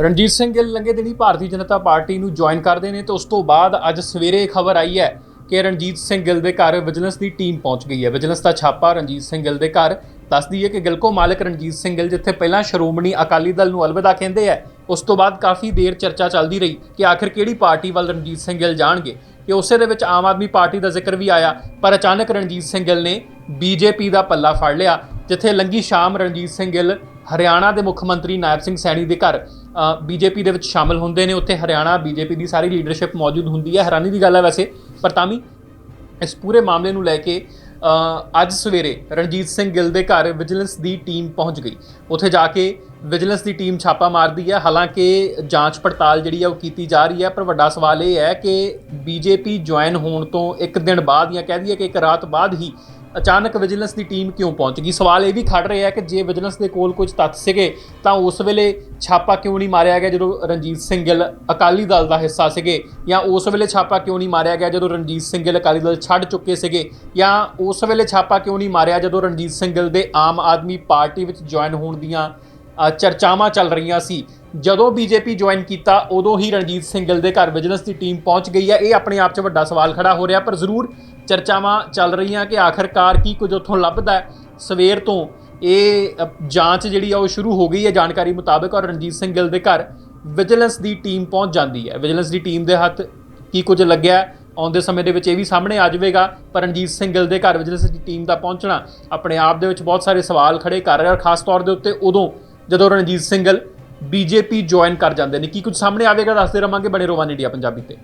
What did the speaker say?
ਰਣਜੀਤ ਸਿੰਘ ਗਿੱਲ ਲੰਘੇ ਦਿਨੀ ਭਾਰਤੀ ਜਨਤਾ ਪਾਰਟੀ ਨੂੰ ਜੁਆਇਨ ਕਰਦੇ ਨੇ ਤੇ ਉਸ ਤੋਂ ਬਾਅਦ ਅੱਜ ਸਵੇਰੇ ਖਬਰ ਆਈ ਹੈ ਕਿ ਰਣਜੀਤ ਸਿੰਘ ਗਿੱਲ ਦੇ ਘਰ ਵਿਜੀਲੈਂਸ ਦੀ ਟੀਮ ਪਹੁੰਚ ਗਈ ਹੈ। ਵਿਜੀਲੈਂਸ ਦਾ ਛਾਪਾ ਰਣਜੀਤ ਸਿੰਘ ਗਿੱਲ ਦੇ ਘਰ ਦੱਸਦੀ ਹੈ ਕਿ ਗਿਲਕੋ ਮਾਲਕ ਰਣਜੀਤ ਸਿੰਘ ਗਿੱਲ, ਜਿੱਥੇ ਪਹਿਲਾਂ ਸ਼੍ਰੋਮਣੀ ਅਕਾਲੀ ਦਲ ਨੂੰ ਅਲਵਿਦਾ ਕਹਿੰਦੇ ਆ ਉਸ ਤੋਂ ਬਾਅਦ ਕਾਫੀ ਦੇਰ ਚਰਚਾ ਚੱਲਦੀ ਰਹੀ ਕਿ ਆਖਿਰ ਕਿਹੜੀ ਪਾਰਟੀ ਵੱਲ ਰਣਜੀਤ ਸਿੰਘ ਗਿੱਲ ਜਾਣਗੇ। ਕਿ ਉਸੇ ਦੇ ਵਿੱਚ ਆਮ ਆਦਮੀ ਪਾਰਟੀ ਦਾ ਜ਼ਿਕਰ ਵੀ ਆਇਆ, ਪਰ ਅਚਾਨਕ ਰਣਜੀਤ ਸਿੰਘ ਗਿੱਲ ਨੇ ਬੀਜੇਪੀ ਦਾ ਪੱਲਾ ਫੜ ਲਿਆ, ਜਿੱਥੇ ਲੰਗੀ ਸ਼ਾਮ ਰਣਜੀਤ ਸਿੰਘ ਗਿੱਲ ਹਰਿਆਣਾ ਦੇ ਮੁੱਖ ਮੰਤਰੀ ਨਾਇਬ ਸਿੰਘ ਸੈਣੀ ਦੇ ਘਰ ਬੀਜੇਪੀ ਦੇ ਵਿੱਚ ਸ਼ਾਮਲ ਹੁੰਦੇ ਨੇ। ਉੱਥੇ ਹਰਿਆਣਾ ਬੀਜੇਪੀ ਦੀ ਸਾਰੀ ਲੀਡਰਸ਼ਿਪ ਮੌਜੂਦ ਹੁੰਦੀ ਹੈ। ਹੈਰਾਨੀ ਦੀ ਗੱਲ ਹੈ ਵੈਸੇ, ਪਰ ਤਾਂ ਵੀ ਇਸ ਪੂਰੇ ਮਾਮਲੇ ਨੂੰ ਲੈ ਕੇ ਅੱਜ ਸਵੇਰੇ ਰਣਜੀਤ ਸਿੰਘ ਗਿੱਲ ਦੇ ਘਰ ਵਿਜੀਲੈਂਸ ਦੀ ਟੀਮ ਪਹੁੰਚ ਗਈ। ਉੱਥੇ ਜਾ ਕੇ ਵਿਜੀਲੈਂਸ ਦੀ ਟੀਮ ਛਾਪਾ ਮਾਰਦੀ ਹੈ। ਹਾਲਾਂਕਿ ਜਾਂਚ ਪੜਤਾਲ ਜਿਹੜੀ ਹੈ ਉਹ ਕੀਤੀ ਜਾ ਰਹੀ ਹੈ, ਪਰ ਵੱਡਾ ਸਵਾਲ ਇਹ ਹੈ ਕਿ ਬੀਜੇਪੀ ਜੁਆਇਨ ਹੋਣ ਤੋਂ ਇੱਕ ਦਿਨ ਬਾਅਦ ਜਾਂ ਕਹਿ ਦਈਏ ਕਿ ਇੱਕ ਰਾਤ ਬਾਅਦ ਹੀ ਅਚਾਨਕ ਵਿਜੀਲੈਂਸ ਦੀ ਟੀਮ ਕਿਉਂ ਪਹੁੰਚ ਗਈ? ਸਵਾਲ ਇਹ ਵੀ ਖੜ ਰਿਹਾ ਹੈ ਕਿ ਜੇ ਵਿਜੀਲੈਂਸ ਦੇ ਕੋਲ ਕੁਝ ਤੱਥ ਸੀਗੇ, ਤਾਂ ਉਸ ਵੇਲੇ ਛਾਪਾ ਕਿਉਂ ਨਹੀਂ ਮਾਰਿਆ ਗਿਆ ਜਦੋਂ ਰਣਜੀਤ ਸਿੰਘ ਗਿੱਲ ਅਕਾਲੀ ਦਲ ਦਾ ਹਿੱਸਾ ਸੀਗੇ? ਜਾਂ ਉਸ ਵੇਲੇ ਛਾਪਾ ਕਿਉਂ ਨਹੀਂ ਮਾਰਿਆ ਗਿਆ ਜਦੋਂ ਰਣਜੀਤ ਸਿੰਘ ਗਿੱਲ ਅਕਾਲੀ ਦਲ ਛੱਡ ਚੁੱਕੇ ਸੀਗੇ? ਜਾਂ ਉਸ ਵੇਲੇ ਛਾਪਾ ਕਿਉਂ ਨਹੀਂ ਮਾਰਿਆ ਜਦੋਂ ਰਣਜੀਤ ਸਿੰਘ ਗਿੱਲ ਦੇ ਆਮ ਆਦਮੀ ਪਾਰਟੀ ਵਿੱਚ ਜੁਆਇਨ ਹੋਣ ਦੀਆਂ ਚਰਚਾਵਾਂ ਚੱਲ ਰਹੀਆਂ ਸੀ? ਜਦੋਂ ਬੀਜੇਪੀ ਜੁਆਇਨ ਕੀਤਾ, ਉਦੋਂ ਹੀ ਰਣਜੀਤ ਸਿੰਘ ਗਿੱਲ ਦੇ ਘਰ ਵਿਜੀਲੈਂਸ ਦੀ ਟੀਮ ਪਹੁੰਚ ਗਈ ਹੈ। ਇਹ ਆਪਣੇ ਆਪ 'ਚ ਵੱਡਾ ਸਵਾਲ ਖੜਾ ਹੋ ਰਿਹਾ, ਪਰ ਜ਼ਰੂਰ ਚਰਚਾਵਾਂ ਚੱਲ ਰਹੀਆਂ ਕਿ ਆਖਰਕਾਰ ਕੀ ਕੁਝ ਉੱਥੋਂ ਲੱਭਦਾ ਹੈ। ਸਵੇਰ ਤੋਂ ਇਹ ਜਾਂਚ ਜਿਹੜੀ ਆ ਉਹ ਸ਼ੁਰੂ ਹੋ ਗਈ ਹੈ। ਜਾਣਕਾਰੀ ਮੁਤਾਬਕ ਔਰ ਰਣਜੀਤ ਸਿੰਘ ਗਿੱਲ ਦੇ ਘਰ ਵਿਜੀਲੈਂਸ ਦੀ ਟੀਮ ਪਹੁੰਚ ਜਾਂਦੀ ਹੈ। ਵਿਜੀਲੈਂਸ ਦੀ ਟੀਮ ਦੇ ਹੱਥ ਕੀ ਕੁਝ ਲੱਗਿਆ ਆਉਂਦੇ ਸਮੇਂ ਦੇ ਵਿੱਚ ਇਹ ਵੀ ਸਾਹਮਣੇ ਆ ਜਾਵੇਗਾ। ਪਰ ਰਣਜੀਤ ਸਿੰਘ ਗਿੱਲ ਦੇ ਘਰ ਵਿਜੀਲੈਂਸ ਦੀ ਟੀਮ ਦਾ ਪਹੁੰਚਣਾ ਆਪਣੇ ਆਪ ਦੇ ਵਿੱਚ ਬਹੁਤ ਸਾਰੇ ਸਵਾਲ ਖੜੇ ਕਰ ਰਿਹਾ ਔਰ ਖਾਸ ਤੌਰ ਦੇ ਉੱਤੇ ਉਦੋਂ ਜਦੋਂ ਰਣਜੀਤ ਸਿੰਘ ਗਿੱਲ ਬੀਜੇਪੀ ਜੁਆਇਨ ਕਰ ਜਾਂਦੇ ਨੇ। ਕੀ ਕੁਝ ਸਾਹਮਣੇ ਆਵੇਗਾ? ਦੱਸਦੇ ਰਵਾਂਗੇ ਬਣੇ ਰੋਵਾਨ ਇੰਡੀਆ ਪੰਜਾਬੀ ਤੇ।